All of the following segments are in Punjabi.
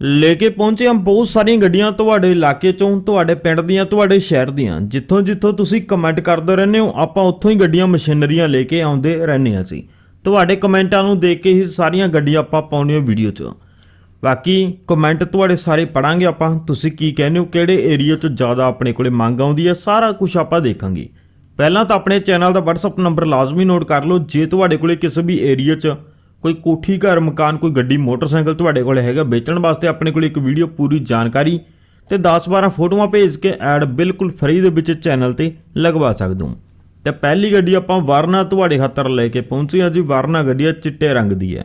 ਲੈ ਕੇ ਪਹੁੰਚੇ ਹਾਂ ਬਹੁਤ ਸਾਰੀਆਂ ਗੱਡੀਆਂ ਤੁਹਾਡੇ ਇਲਾਕੇ ਚੋਂ, ਤੁਹਾਡੇ ਪਿੰਡ ਦੀਆਂ, ਤੁਹਾਡੇ ਸ਼ਹਿਰ ਦੀਆਂ। ਜਿੱਥੋਂ ਜਿੱਥੋਂ ਤੁਸੀਂ ਕਮੈਂਟ ਕਰਦੇ ਰਹਿੰਦੇ ਹੋ, ਆਪਾਂ ਉੱਥੋਂ ਹੀ ਗੱਡੀਆਂ, ਮਸ਼ੀਨਰੀਆਂ ਲੈ ਕੇ ਆਉਂਦੇ ਰਹਿੰਦੇ ਹਾਂ ਸੀ ਤੁਹਾਡੇ ਕਮੈਂਟਾਂ ਨੂੰ ਦੇਖ ਕੇ ਹੀ ਸਾਰੀਆਂ ਗੱਡੀਆਂ ਆਪਾਂ ਪਾਉਂਦੇ ਪਾਉਣੀਆਂ ਵੀਡੀਓ 'ਚ। ਬਾਕੀ ਕਮੈਂਟ ਤੁਹਾਡੇ ਸਾਰੇ ਪੜਾਂਗੇ ਆਪਾਂ। ਤੁਸੀਂ ਕੀ ਕਹਿੰਦੇ ਹੋ, ਕਿਹੜੇ ਏਰੀਆ 'ਚ ਜ਼ਿਆਦਾ ਆਪਣੇ ਕੋਲੇ ਮੰਗ ਆਉਂਦੀ ਹੈ, ਸਾਰਾ ਕੁਝ ਆਪਾਂ ਦੇਖਾਂਗੇ। ਪਹਿਲਾਂ ਤਾਂ ਆਪਣੇ ਚੈਨਲ ਦਾ WhatsApp ਨੰਬਰ ਲਾਜ਼ਮੀ ਨੋਟ ਕਰ ਲਓ। ਜੇ ਤੁਹਾਡੇ ਕੋਲੇ ਕਿਸੇ ਵੀ ਏਰੀਆ 'ਚ ਕੋਈ ਕੋਠੀ, ਘਰ, ਮਕਾਨ, ਕੋਈ ਗੱਡੀ, ਮੋਟਰਸਾਈਕਲ ਤੁਹਾਡੇ ਕੋਲ ਹੈਗਾ, ਵੇਚਣ ਵਾਸਤੇ ਆਪਣੇ ਕੋਲ ਇੱਕ ਵੀਡੀਓ ਪੂਰੀ ਜਾਣਕਾਰੀ ਤੇ 10-12 ਫੋਟੋਆਂ ਭੇਜ ਕੇ ਐਡ ਬਿਲਕੁਲ ਫ੍ਰੀ ਦੇ ਵਿੱਚ ਚੈਨਲ ਤੇ ਲਗਵਾ ਸਕਦੇ ਹੋ। ਤੇ ਪਹਿਲੀ ਗੱਡੀ ਆਪਾਂ ਵਰਨਾ ਤੁਹਾਡੇ ਖਾਤਰ ਲੈ ਕੇ ਪਹੁੰਚੀ ਹਾਂ ਜੀ। ਵਰਨਾ ਗੱਡੀ ਹੈ ਚਿੱਟੇ ਰੰਗ ਦੀ ਹੈ।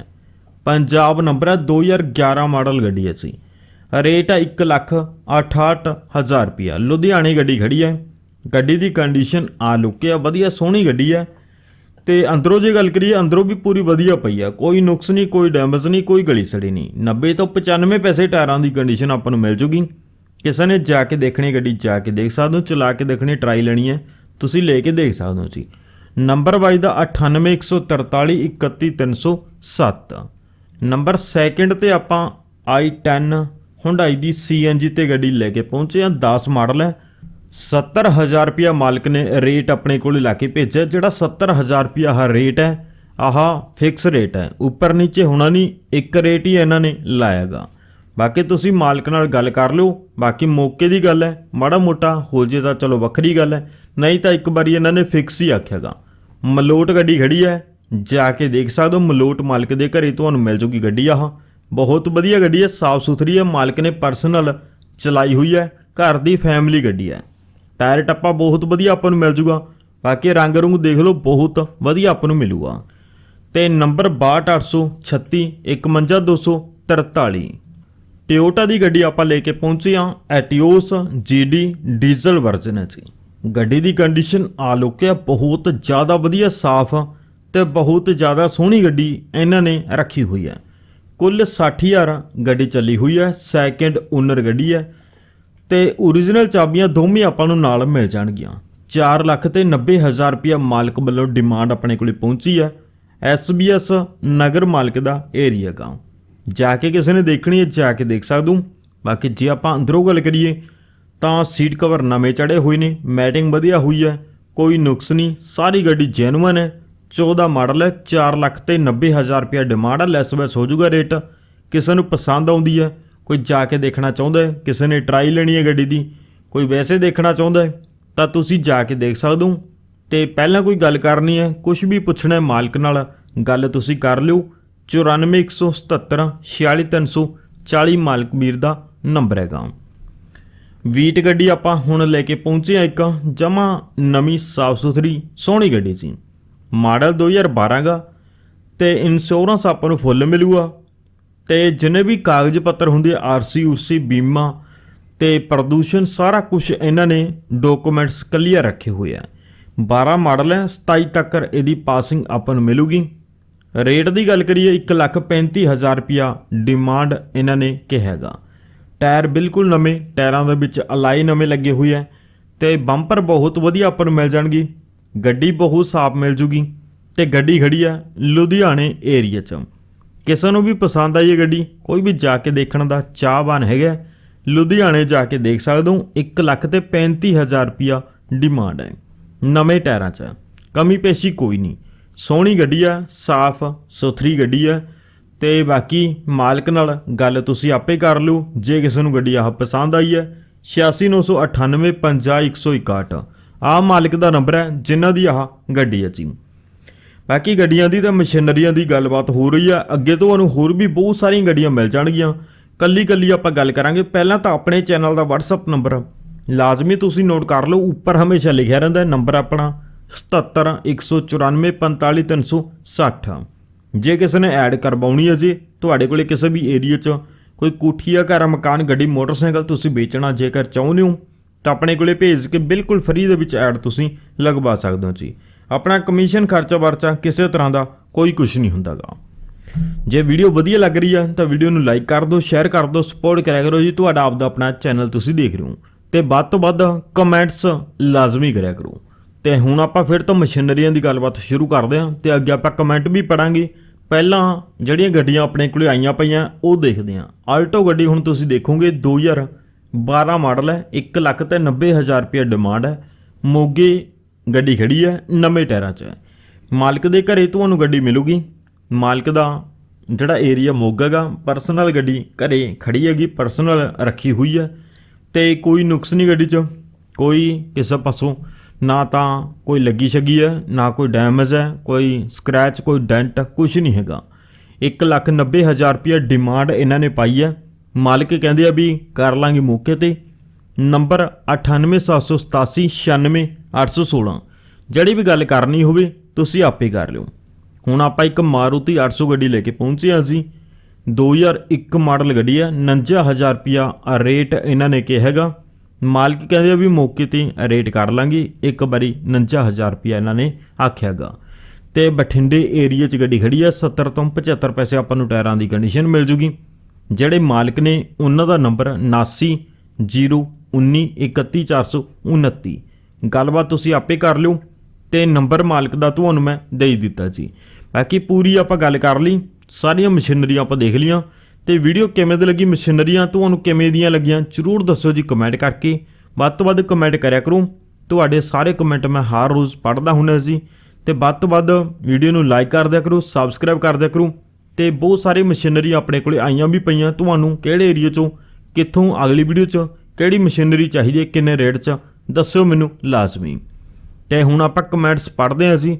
ਪੰਜਾਬ ਨੰਬਰ ਹੈ 2011 ਮਾਡਲ ਗੱਡੀ ਹੈ ਜੀ। ਰੇਟ ਹੈ 1 ਲੱਖ 68000 ਰੁਪਿਆ ਲੁਧਿਆਣੇ ਗੱਡੀ ਖੜੀ ਹੈ। ਗੱਡੀ ਦੀ ਕੰਡੀਸ਼ਨ ਆ ਲੁੱਕਿਆ, ਵਧੀਆ ਸੋਹਣੀ ਗੱਡੀ ਹੈ। ਤੇ ਅੰਦਰੋਂ ਜੇ ਗੱਲ ਕਰੀਏ, ਅੰਦਰੋਂ ਵੀ ਪੂਰੀ ਵਧੀਆ ਪਈ ਆ। ਕੋਈ ਨੁਕਸ ਨਹੀਂ, ਕੋਈ ਡੈਮੇਜ ਨਹੀਂ, ਕੋਈ ਗਲੀ ਸੜੀ ਨਹੀਂ। 90 ਤੋਂ 95 ਪੈਸੇ ਟਾਇਰਾਂ ਦੀ ਕੰਡੀਸ਼ਨ ਆਪਾਂ ਨੂੰ ਮਿਲ ਜੂਗੀ। ਕਿਸੇ ਨੇ ਜਾ ਕੇ ਦੇਖਣੀ ਗੱਡੀ, ਜਾ ਕੇ ਦੇਖ ਸਕਦੇ ਹੋ, ਚਲਾ ਕੇ ਦੇਖਣੀ ਟਰਾਈ ਲੈਣੀ ਹੈ। ਤੁਸੀਂ ਲੈ ਕੇ ਦੇਖ ਸਕਦੇ ਹੋ ਜੀ। ਨੰਬਰ ਵਾਈਜ਼ ਦਾ 9814431307 ਨੰਬਰ ਸੈਕਿੰਡ ਤੇ ਆਪਾਂ i10 Hyundai ਦੀ CNG ਤੇ ਗੱਡੀ ਲੈ ਕੇ ਪਹੁੰਚੇ ਆ 10 ਮਾਡਲ ਹੈ। 70000 ਰੁਪਿਆ ਮਾਲਕ ਨੇ ਰੇਟ ਆਪਣੇ ਕੋਲ ਲਾ ਕੇ ਭੇਜਿਆ, ਜਿਹੜਾ 70000 ਰੁਪਿਆ ਹਾ ਰੇਟ ਹੈ, ਆਹ ਫਿਕਸ ਰੇਟ ਹੈ। ਉੱਪਰ ਨੀਚੇ ਹੋਣਾ ਨਹੀਂ, ਇੱਕ ਰੇਟ ਹੀ ਇਹਨਾਂ ਨੇ ਲਾਇਆਗਾ। ਬਾਕੀ ਤੁਸੀਂ ਮਾਲਕ ਨਾਲ ਗੱਲ ਕਰ ਲਿਓ, ਬਾਕੀ ਮੌਕੇ ਦੀ ਗੱਲ ਹੈ, ਮਾੜਾ ਮੋਟਾ ਹੋ ਜੇ ਤਾਂ ਚਲੋ ਵੱਖਰੀ ਗੱਲ ਹੈ, ਨਹੀਂ ਤਾਂ ਇੱਕ ਵਾਰੀ ਇਹਨਾਂ ਨੇ ਫਿਕਸ ਹੀ ਆਖਿਆਗਾ। ਮਲੋਟ ਗੱਡੀ ਖੜੀ ਹੈ, ਜਾ ਕੇ ਦੇਖ ਸਕਦੇ ਹੋ, ਮਲੋਟ ਮਾਲਕ ਦੇ ਘਰੇ ਤੁਹਾਨੂੰ ਮਿਲ ਜੂਗੀ ਗੱਡੀ ਆਹ। ਬਹੁਤ ਵਧੀਆ ਗੱਡੀ ਹੈ, ਸਾਫ਼ ਸੁਥਰੀ ਹੈ, ਮਾਲਕ ਨੇ ਪਰਸਨਲ ਚਲਾਈ ਹੋਈ ਹੈ, ਘਰ ਦੀ ਫੈਮਿਲੀ ਗੱਡੀ ਹੈ। ਟਾਇਰ ਟੱਪਾ ਬਹੁਤ ਵਧੀਆ ਆਪਾਂ ਨੂੰ ਮਿਲ ਜੂਗਾ। ਬਾਕੀ ਰੰਗ ਰੁੰਗ ਦੇਖ ਲਓ, ਬਹੁਤ ਵਧੀਆ ਆਪਾਂ ਨੂੰ ਮਿਲੂਗਾ। ਤੇ ਨੰਬਰ 62836 51243 ਟਿਓਟਾ ਦੀ ਗੱਡੀ ਆਪਾਂ ਲੈ ਕੇ ਪਹੁੰਚੇ ਹਾਂ ਐਟੀਓਸ ਜੀਡੀ ਡੀਜ਼ਲ ਵਰਜ਼ਨ ਹੈ ਜੀ। ਗੱਡੀ ਦੀ ਕੰਡੀਸ਼ਨ ਆ ਲੋਕਿਆ ਬਹੁਤ ਜ਼ਿਆਦਾ ਵਧੀਆ, ਸਾਫ਼ ਤੇ ਬਹੁਤ ਜ਼ਿਆਦਾ ਸੋਹਣੀ ਗੱਡੀ ਇਹਨਾਂ ਨੇ ਰੱਖੀ ਹੋਈ ਹੈ। ਕੁੱਲ 60000 ਗੱਡੀ ਚੱਲੀ ਹੋਈ ਹੈ ਸੈਕਿੰਡ ਓਨਰ ਗੱਡੀ ਹੈ। ਤੇ origignal ਚਾਬੀਆਂ ਦੋਵੇਂ ਆਪਾਂ ਨੂੰ ਨਾਲ ਮਿਲ ਜਾਣਗੀਆਂ। 4 ਲੱਖ ਤੇ 90 ਹਜ਼ਾਰ ਰੁਪਇਆ ਮਾਲਕ ਵੱਲੋਂ ਡਿਮਾਂਡ ਆਪਣੇ ਕੋਲੇ ਪਹੁੰਚੀ ਹੈ। SBS ਨਗਰ ਮਾਲਕ ਦਾ ਏਰੀਆ ਗਾ ਜਾ ਕੇ ਕਿਸੇ ਨੇ ਦੇਖਣੀ ਹੈ, ਜਾ ਕੇ ਦੇਖ ਸਕਦੂ। ਬਾਕੀ ਜੇ ਆਪਾਂ ਅੰਦਰੋਂ ਗੱਲ ਕਰੀਏ, ਤਾਂ ਸੀਟ ਕਵਰ ਨਵੇਂ ਚੜੇ ਹੋਏ ਨੇ ਮੈਟਿੰਗ ਵਧੀਆ ਹੋਈ ਹੈ, ਕੋਈ ਨੁਕਸ ਨਹੀਂ, ਸਾਰੀ ਗੱਡੀ ਜੈਨੂਅਨ ਹੈ। 14 ਮਾਡਲ ਹੈ 4 ਲੱਖ ਤੇ 90 ਹਜ਼ਾਰ ਰੁਪਇਆ ਡਿਮਾਂਡ ਹੈ ਲੈਸ ਵੈਸ ਹੋ ਜਾਊਗਾ ਰੇਟ ਕਿਸੇ ਨੂੰ ਪਸੰਦ ਆਉਂਦੀ ਹੈ ਕੋਈ ਜਾ ਕੇ ਦੇਖਣਾ ਚਾਹੁੰਦਾ ਹੈ? ਕਿਸੇ ਨੇ ਟਰਾਈ ਲੈਣੀ ਹੈ ਗੱਡੀ ਦੀ? ਕੋਈ ਵੈਸੇ ਦੇਖਣਾ ਚਾਹੁੰਦਾ ਹੈ? ਤਾਂ ਤੁਸੀਂ ਜਾ ਕੇ ਦੇਖ ਸਕਦੇ ਹੋ। ਤੇ ਪਹਿਲਾਂ ਕੋਈ ਗੱਲ ਕਰਨੀ ਹੈ ਕੁਝ ਵੀ ਪੁੱਛਣਾ ਹੈ ਮਾਲਕ ਨਾਲ, ਗੱਲ ਤੁਸੀਂ ਕਰ ਲਿਓ। 9417 46340 ਮਾਲਕ ਵੀਰ ਦਾ ਨੰਬਰ ਹੈਗਾ। ਵੀਟ ਗੱਡੀ ਆਪਾਂ ਹੁਣ ਲੈ ਕੇ ਪਹੁੰਚੇ ਆ ਇੱਕ ਜਮਾ ਨਵੀਂ ਸਾਫ਼ ਸੁਥਰੀ, ਸੋਹਣੀ ਗੱਡੀ ਸੀ। ਮਾਡਲ 2012 ਗਾ, ਤੇ ਇੰਸ਼ੋਰੈਂਸ ਆਪਾਂ ਨੂੰ ਫੁੱਲ ਮਿਲੂਗਾ। ਤੇ ਜਿੰਨੇ ਵੀ ਕਾਗਜ਼ ਪੱਤਰ ਹੁੰਦੇ ਆਰਸੀ ਉਸੀ ਬੀਮਾ ਤੇ ਪ੍ਰਦੂਸ਼ਣ, ਸਾਰਾ ਕੁਝ ਇਹਨਾਂ ਨੇ ਡਾਕੂਮੈਂਟਸ ਕਲੀਅਰ ਰੱਖੇ ਹੋਏ ਆ। 12 ਮਾਡਲ ਹੈ 27 ਤੱਕ ਇਹਦੀ ਪਾਸਿੰਗ ਆਪਾਂ ਨੂੰ ਮਿਲੂਗੀ। ਰੇਟ ਦੀ ਗੱਲ ਕਰੀਏ 135000 ਰੁਪਿਆ ਡਿਮਾਂਡ ਇਹਨਾਂ ਨੇ ਕਿਹਾਗਾ ਟਾਇਰ ਬਿਲਕੁਲ ਨਵੇਂ, ਟਾਇਰਾਂ ਦੇ ਵਿੱਚ ਅਲਾਈ ਨਵੇਂ ਲੱਗੇ ਹੋਏ ਆ ਤੇ ਬੰਪਰ ਬਹੁਤ ਵਧੀਆ ਆਪਾਂ ਨੂੰ ਮਿਲ ਜਾਣਗੀ। ਗੱਡੀ ਬਹੁਤ ਸਾਫ਼ ਮਿਲ ਜੂਗੀ ਤੇ ਗੱਡੀ ਖੜੀ ਆ ਲੁਧਿਆਣੇ ਏਰੀਆ 'ਚ। ਕਿਸੇ ਨੂੰ ਵੀ ਪਸੰਦ ਆਈ ਇਹ ਗੱਡੀ, ਕੋਈ ਵੀ ਜਾ ਕੇ ਦੇਖਣ ਦਾ ਚਾਹਵਾਨ ਹੈਗਾ ਲੁਧਿਆਣੇ ਜਾ ਕੇ ਦੇਖ ਸਕਦੇ ਹੋ 1 ਲੱਖ ਤੇ 35000 ਰੁਪਿਆ ਡਿਮਾਂਡ ਹੈ। ਨਵੇਂ ਟਾਇਰਾਂ 'ਚ ਕਮੀ ਪੇਸ਼ੀ ਕੋਈ ਨਹੀਂ। ਸੋਹਣੀ ਗੱਡੀ ਆ, ਸਾਫ਼, ਸੁਥਰੀ ਗੱਡੀ ਆ। ਤੇ ਬਾਕੀ ਮਾਲਕ ਨਾਲ ਗੱਲ ਤੁਸੀਂ ਆਪੇ ਕਰ ਲਿਓ, ਜੇ ਕਿਸੇ ਨੂੰ ਗੱਡੀ ਆਹ ਪਸੰਦ ਆਈ ਹੈ 8698550161 ਆਹ ਮਾਲਕ ਦਾ ਨੰਬਰ ਹੈ, ਜਿਨ੍ਹਾਂ ਦੀ ਆਹ ਗੱਡੀ ਹੈ ਜੀ। ਬਾਕੀ ਗੱਡੀਆਂ ਦੀ ਤਾਂ ਮਸ਼ੀਨਰੀਆਂ ਦੀ ਗੱਲਬਾਤ ਹੋ ਰਹੀ ਆ। ਅੱਗੇ ਤੋਂ ਤੁਹਾਨੂੰ ਹੋਰ ਵੀ ਬਹੁਤ ਸਾਰੀਆਂ ਗੱਡੀਆਂ ਮਿਲ ਜਾਣਗੀਆਂ। ਕੱਲੀ ਕੱਲੀ ਆਪਾਂ ਗੱਲ ਕਰਾਂਗੇ। ਪਹਿਲਾਂ ਤਾਂ ਆਪਣੇ ਚੈਨਲ ਦਾ WhatsApp ਨੰਬਰ ਲਾਜ਼ਮੀ ਤੁਸੀਂ ਨੋਟ ਕਰ ਲਓ। ਉੱਪਰ ਹਮੇਸ਼ਾ ਲਿਖਿਆ ਰਹਿੰਦਾ ਨੰਬਰ ਆਪਣਾ 7714945360 ਜੇ ਕਿਸੇ ਨੇ ਐਡ ਕਰਵਾਉਣੀ ਹੈ ਜੀ, ਤੁਹਾਡੇ ਕੋਲੇ ਕਿਸੇ ਵੀ ਏਰੀਆ 'ਚ ਕੋਈ ਕੋਠੀਆ ਜਾਂ ਘਰ, ਮਕਾਨ, ਗੱਡੀ, ਮੋਟਰਸਾਈਕਲ ਤੁਸੀਂ ਵੇਚਣਾ ਜੇਕਰ ਚਾਹੁੰਦੇ ਹੋ, ਤਾਂ ਆਪਣੇ ਕੋਲੇ ਭੇਜ ਕੇ ਬਿਲਕੁਲ ਫ੍ਰੀ ਦੇ ਵਿੱਚ ਐਡ ਤੁਸੀਂ ਲਗਵਾ ਸਕਦੇ ਹੋ ਜੀ। ਆਪਣਾ ਕਮਿਸ਼ਨ ਖਰਚਾ ਵਰਚਾ ਕਿਸੇ ਤਰ੍ਹਾਂ ਦਾ ਕੋਈ ਕੁਝ ਨਹੀਂ ਹੁੰਦਾਗਾ। ਜੇ ਵੀਡੀਓ ਵਧੀਆ ਲੱਗ ਰਹੀ ਹੈ ਤਾਂ ਵੀਡੀਓ ਨੂੰ ਲਾਈਕ ਕਰ ਦਿਓ ਸ਼ੇਅਰ ਕਰ ਦਿਓ ਸਪੋਰਟ ਕਰਿਆ ਕਰੋ ਜੀ। ਤੁਹਾਡਾ ਆਪਦਾ ਆਪਣਾ ਚੈਨਲ ਤੁਸੀਂ ਦੇਖ ਰਹੇ ਹੋ। ਤੇ ਵੱਧ ਤੋਂ ਵੱਧ ਕਮੈਂਟਸ ਲਾਜ਼ਮੀ ਕਰਿਆ ਕਰੋ। ਤੇ ਹੁਣ ਆਪਾਂ ਫਿਰ ਤੋਂ ਮਸ਼ੀਨਰੀਆਂ ਦੀ ਗੱਲਬਾਤ ਸ਼ੁਰੂ ਕਰਦੇ ਹਾਂ ਤੇ ਅੱਗੇ ਆਪਾਂ ਕਮੈਂਟ ਵੀ ਪੜਾਂਗੇ। ਪਹਿਲਾਂ ਜਿਹੜੀਆਂ ਗੱਡੀਆਂ ਆਪਣੇ ਕੋਲੇ ਆਈਆਂ ਪਈਆਂ, ਉਹ ਦੇਖਦੇ ਹਾਂ। ਆਲਟੋ ਗੱਡੀ ਹੁਣ ਤੁਸੀਂ ਦੇਖੋਗੇ 2012 ਮਾਡਲ ਹੈ 1 ਲੱਖ ਤੇ 90 ਹਜ਼ਾਰ ਰੁਪਏ ਡਿਮਾਂਡ ਹੈ। ਮੋਗੇ ਗੱਡੀ ਖੜੀ ਹੈ, ਨਵੇਂ ਟਾਇਰਾਂ 'ਚ ਮਾਲਕ ਦੇ ਘਰੇ ਤੁਹਾਨੂੰ ਗੱਡੀ ਮਿਲੂਗੀ। ਮਾਲਕ ਦਾ ਜਿਹੜਾ ਏਰੀਆ ਮੋਗਾ ਪਰਸਨਲ ਗੱਡੀ ਘਰੇ ਖੜੀ ਹੈਗੀ ਪਰਸਨਲ ਰੱਖੀ ਹੋਈ ਹੈ। ਤੇ ਕੋਈ ਨੁਕਸ ਨਹੀਂ ਗੱਡੀ 'ਚ, ਕੋਈ ਕਿਸੇ ਪਾਸੋਂ। ਨਾ ਤਾਂ ਕੋਈ ਲੱਗੀ ਛੱਗੀ ਹੈ, ਨਾ ਕੋਈ ਡੈਮੇਜ ਹੈ, ਕੋਈ ਸਕ੍ਰੈਚ ਕੋਈ ਡੈਂਟ ਕੁਝ ਨਹੀਂ ਹੈਗਾ। 190000 ਰੁਪਏ ਡਿਮਾਂਡ ਇਹਨਾਂ ਨੇ ਪਾਈ ਹੈ। ਮਾਲਕ ਕਹਿੰਦੇ ਆ ਵੀ ਕਰ ਲਾਂਗੇ ਮੌਕੇ ਤੇ। ਨੰਬਰ 9878896816 ਜਿਹੜੀ ਵੀ ਗੱਲ ਕਰਨੀ ਹੋਵੇ, ਤੁਸੀਂ ਆਪੇ ਕਰ ਲਿਓ। ਹੁਣ ਆਪਾਂ ਇੱਕ ਮਾਰੂਤੀ 800 ਗੱਡੀ ਲੈ ਕੇ ਪਹੁੰਚੇ ਹਾਂ ਜੀ। 2001 ਮਾਡਲ ਗੱਡੀ ਹੈ 49000 ਰੁਪਿਆ ਰੇਟ ਇਹਨਾਂ ਨੇ ਕਿਹਾ ਹੈਗਾ। ਮਾਲਕ ਕਹਿੰਦੇ ਆ ਵੀ ਮੌਕੇ ਤੇ ਰੇਟ ਕਰ ਲਾਂਗੇ। ਇੱਕ ਵਾਰੀ 49000 ਰੁਪਿਆ ਇਹਨਾਂ ਨੇ ਆਖਿਆਗਾ ਤੇ ਬਠਿੰਡੇ ਏਰੀਆ 'ਚ ਗੱਡੀ ਖੜੀ ਆ 70 ਤੋਂ 75 ਪੈਸੇ ਆਪਾਂ ਨੂੰ ਟਾਇਰਾਂ ਦੀ ਕੰਡੀਸ਼ਨ ਮਿਲ ਜੂਗੀ। ਜਿਹੜੇ ਮਾਲਕ ਨੇ ਉਹਨਾਂ ਦਾ ਨੰਬਰ 7901931429 ਗੱਲਬਾਤ ਤੁਸੀਂ ਆਪੇ ਕਰ ਲਿਓ ਤੇ ਨੰਬਰ ਮਾਲਕ ਦਾ ਤੁਹਾਨੂੰ ਮੈਂ ਦੇ ਦਿੱਤਾ ਜੀ। ਬਾਕੀ ਪੂਰੀ ਆਪਾਂ ਗੱਲ ਕਰ ਲਈ, ਸਾਰੀਆਂ ਮਸ਼ੀਨਰੀਆਂ ਆਪਾਂ ਦੇਖ ਲੀਆਂ ਤੇ ਵੀਡੀਓ ਕਿਵੇਂ ਦੀ ਲੱਗੀ, ਮਸ਼ੀਨਰੀਆਂ ਤੁਹਾਨੂੰ ਕਿਵੇਂ ਦੀਆਂ ਲੱਗੀਆਂ, ਜਰੂਰ ਦੱਸੋ ਜੀ ਕਮੈਂਟ ਕਰਕੇ। ਵੱਧ ਤੋਂ ਵੱਧ ਕਮੈਂਟ ਕਰਿਆ ਕਰੋ। ਤੁਹਾਡੇ ਸਾਰੇ ਕਮੈਂਟ ਮੈਂ ਹਰ ਰੋਜ਼ ਪੜ੍ਹਦਾ ਹੁੰਦਾ ਜੀ ਤੇ ਵੱਧ ਤੋਂ ਵੱਧ ਵੀਡੀਓ ਨੂੰ ਲਾਈਕ ਕਰ ਦਿਆ ਕਰੋ ਸਬਸਕ੍ਰਾਈਬ ਕਰ ਦਿਆ ਕਰੋ ਤੇ ਬਹੁਤ ਸਾਰੇ ਮਸ਼ੀਨਰੀ ਆਪਣੇ ਕੋਲੇ ਆਈਆਂ ਵੀ ਪਈਆਂ। ਤੁਹਾਨੂੰ ਕਿਹੜੇ ਏਰੀਆ ਚੋਂ, ਕਿੱਥੋਂ ਅਗਲੀ ਵੀਡੀਓ 'ਚ ਕਿਹੜੀ ਮਸ਼ੀਨਰੀ ਚਾਹੀਦੀ ਹੈ, ਕਿੰਨੇ ਰੇਟ 'ਚ ਦੱਸਿਓ ਮੈਨੂੰ, ਲਾਜ਼ਮੀ। ਤੇ ਹੁਣ ਆਪਾਂ ਕਮੈਂਟਸ ਪੜ੍ਹਦੇ ਹਾਂ ਜੀ।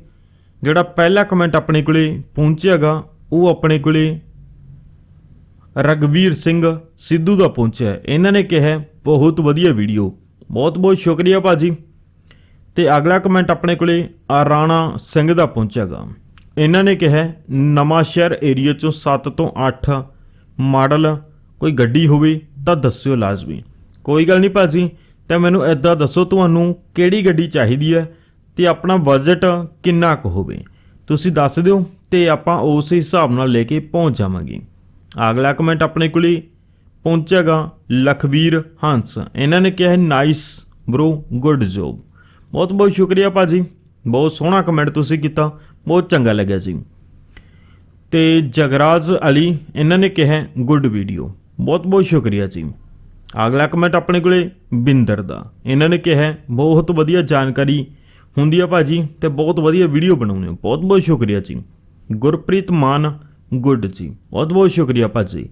ਜਿਹੜਾ ਪਹਿਲਾ ਕਮੈਂਟ ਆਪਣੇ ਕੋਲੇ ਪਹੁੰਚਿਆਗਾ, ਉਹ ਆਪਣੇ ਕੋਲੇ ਰਗਵੀਰ ਸਿੰਘ ਸਿੱਧੂ ਦਾ ਪਹੁੰਚਿਆ ਇਹਨਾਂ ਨੇ ਕਿਹਾ, ਬਹੁਤ ਵਧੀਆ ਵੀਡੀਓ। ਬਹੁਤ ਬਹੁਤ ਸ਼ੁਕਰੀਆ ਭਾਜੀ। ਤੇ ਅਗਲਾ ਕਮੈਂਟ ਆਪਣੇ ਕੋਲੇ ਆ ਰਾਣਾ ਸਿੰਘ ਦਾ ਪਹੁੰਚਿਆਗਾ। ਇਹਨਾਂ ਨੇ ਕਿਹਾ, ਨਵਾਂ ਸ਼ਹਿਰ ਏਰੀਆ ਚੋਂ 7 ਤੋਂ 8 ਮਾਡਲ ਕੋਈ ਗੱਡੀ ਹੋਵੇ ਤਾਂ ਦੱਸਿਓ ਲਾਜ਼ਮੀ। ਕੋਈ ਗੱਲ ਨਹੀਂ ਭਾਜੀ। ਤਾਂ ਮੈਨੂੰ ਐਦਾਂ ਦੱਸੋ ਤੁਹਾਨੂੰ ਕਿਹੜੀ ਗੱਡੀ ਚਾਹੀਦੀ ਹੈ ਤੇ ਆਪਣਾ ਬਜਟ ਕਿੰਨਾ ਕੁ ਹੋਵੇ। ਤੁਸੀਂ ਦੱਸ ਦਿਓ ਤੇ ਆਪਾਂ ਉਸ ਹਿਸਾਬ ਨਾਲ ਲੈ ਕੇ ਪਹੁੰਚ ਜਾਵਾਂਗੇ। ਅਗਲਾ ਕਮੈਂਟ ਆਪਣੇ ਕੋਲੇ ਪਹੁੰਚੇਗਾ ਲਖਵੀਰ ਹੰਸ। ਇਹਨਾਂ ਨੇ ਕਿਹਾ ਨਾਈਸ ਬ్రో ਗੁੱਡ ਜੋਬ ਬਹੁਤ ਬਹੁਤ ਸ਼ੁਕਰੀਆ ਭਾਜੀ। ਬਹੁਤ ਸੋਹਣਾ ਕਮੈਂਟ ਤੁਸੀਂ ਕੀਤਾ। ਬਹੁਤ ਚੰਗਾ ਲੱਗਿਆ ਜੀ। ਤੇ ਜਗਰਾਜ ਅਲੀ, ਇਹਨਾਂ ਨੇ ਕਿਹਾ ਗੁੱਡ ਵੀਡੀਓ ਬਹੁਤ ਬਹੁਤ ਸ਼ੁਕਰੀਆ ਜੀ। ਅਗਲਾ ਕਮੈਂਟ ਆਪਣੇ ਕੋਲੇ ਬਿੰਦਰ ਦਾ। ਇਹਨਾਂ ਨੇ ਕਿਹਾ, ਬਹੁਤ ਵਧੀਆ ਜਾਣਕਾਰੀ ਹੁੰਦੀ ਆ ਭਾਜੀ ਤੇ ਬਹੁਤ ਵਧੀਆ ਵੀਡੀਓ ਬਣਾਉਂਦੇ ਹੋ। ਬਹੁਤ ਬਹੁਤ ਸ਼ੁਕਰੀਆ ਜੀ। ਗੁਰਪ੍ਰੀਤ ਮਾਨ ਗੁੱਡ ਜੀ। ਬਹੁਤ ਬਹੁਤ ਸ਼ੁਕਰੀਆ ਭਾਜੀ।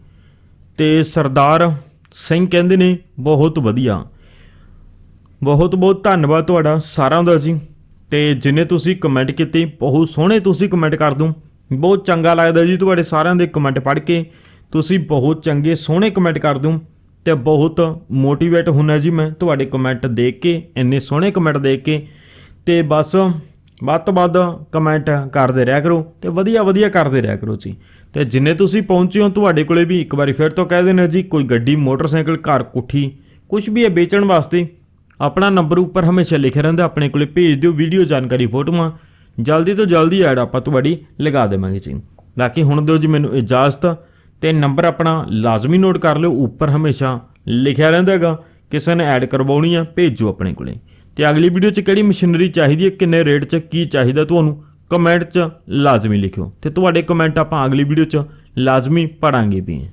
ਤੇ ਸਰਦਾਰ ਸਿੰਘ ਕਹਿੰਦੇ ਨੇ, ਬਹੁਤ ਵਧੀਆ। ਬਹੁਤ ਬਹੁਤ ਧੰਨਵਾਦ ਤੁਹਾਡਾ ਸਾਰਿਆਂ ਦਾ ਜੀ। ਤੇ ਜਿਨੇ ਤੁਸੀਂ ਕਮੈਂਟ ਕੀਤੇ, ਬਹੁਤ ਸੋਹਣੇ ਤੁਸੀਂ ਕਮੈਂਟ ਕਰ ਦੋ। ਬਹੁਤ ਚੰਗਾ ਲੱਗਦਾ ਜੀ ਤੁਹਾਡੇ ਸਾਰਿਆਂ ਦੇ ਕਮੈਂਟ ਪੜ੍ਹ ਕੇ। ਤੁਸੀਂ ਬਹੁਤ ਚੰਗੇ ਸੋਹਣੇ ਕਮੈਂਟ ਕਰ ਦੋ। ਤੇ ਬਹੁਤ ਮੋਟੀਵੇਟ ਹੁੰਨਾ ਜੀ ਮੈਂ ਤੁਹਾਡੇ ਕਮੈਂਟ ਦੇਖ ਕੇ, ਇੰਨੇ ਸੋਹਣੇ ਕਮੈਂਟ ਦੇਖ ਕੇ। ਤੇ ਬਸ, ਵੱਧ ਤੋਂ ਵੱਧ ਕਮੈਂਟ ਕਰਦੇ ਰਿਹਾ ਕਰੋ ਤੇ ਵਧੀਆ ਵਧੀਆ ਕਰਦੇ ਰਿਹਾ ਕਰੋ ਜੀ। ਤੇ ਜਿੰਨੇ ਤੁਸੀਂ ਪਹੁੰਚੇ ਹੋ, ਤੁਹਾਡੇ ਕੋਲੇ ਵੀ ਇੱਕ ਵਾਰੀ ਫਿਰ ਤੋਂ ਕਹਿ ਦੇਣਾ ਜੀ, ਕੋਈ ਗੱਡੀ, ਮੋਟਰਸਾਈਕਲ, ਘਰ, ਕੋਠੀ ਕੁਝ ਵੀ ਹੈ ਵੇਚਣ ਵਾਸਤੇ ਆਪਣਾ ਨੰਬਰ ਉੱਪਰ ਹਮੇਸ਼ਾ ਲਿਖਿਆ ਰਹਿੰਦਾ, ਆਪਣੇ ਕੋਲੇ ਭੇਜ ਦਿਓ ਵੀਡੀਓ ਜਾਣਕਾਰੀ ਫੋਟੋਆਂ। ਜਲਦੀ ਤੋਂ ਜਲਦੀ ਐਡ ਆਪਾਂ ਤੁਹਾਡੀ ਲਗਾ ਦੇਵਾਂਗੇ ਜੀ। ਬਾਕੀ ਹੁਣ ਦਿਓ ਜੀ ਮੈਨੂੰ ਇਜਾਜ਼ਤ। ਤੇ ਨੰਬਰ ਆਪਣਾ ਲਾਜ਼ਮੀ ਨੋਟ ਕਰ ਲਿਓ, ਉੱਪਰ ਹਮੇਸ਼ਾ ਲਿਖਿਆ ਰਹਿੰਦਾ ਹੈਗਾ। ਕਿਸੇ ਨੇ ਐਡ ਕਰਵਾਉਣੀ ਆ, ਭੇਜੋ ਆਪਣੇ ਕੋਲੇ। ਤੇ ਅਗਲੀ ਵੀਡੀਓ 'ਚ ਕਿਹੜੀ ਮਸ਼ੀਨਰੀ ਚਾਹੀਦੀ ਹੈ, ਕਿੰਨੇ ਰੇਟ 'ਚ ਕੀ ਚਾਹੀਦਾ ਤੁਹਾਨੂੰ ਕਮੈਂਟ 'ਚ ਲਾਜ਼ਮੀ ਲਿਖਿਓ। ਤੇ ਤੁਹਾਡੇ ਕਮੈਂਟ ਆਪਾਂ ਅਗਲੀ ਵੀਡੀਓ 'ਚ ਲਾਜ਼ਮੀ ਪੜਾਂਗੇ ਵੀ।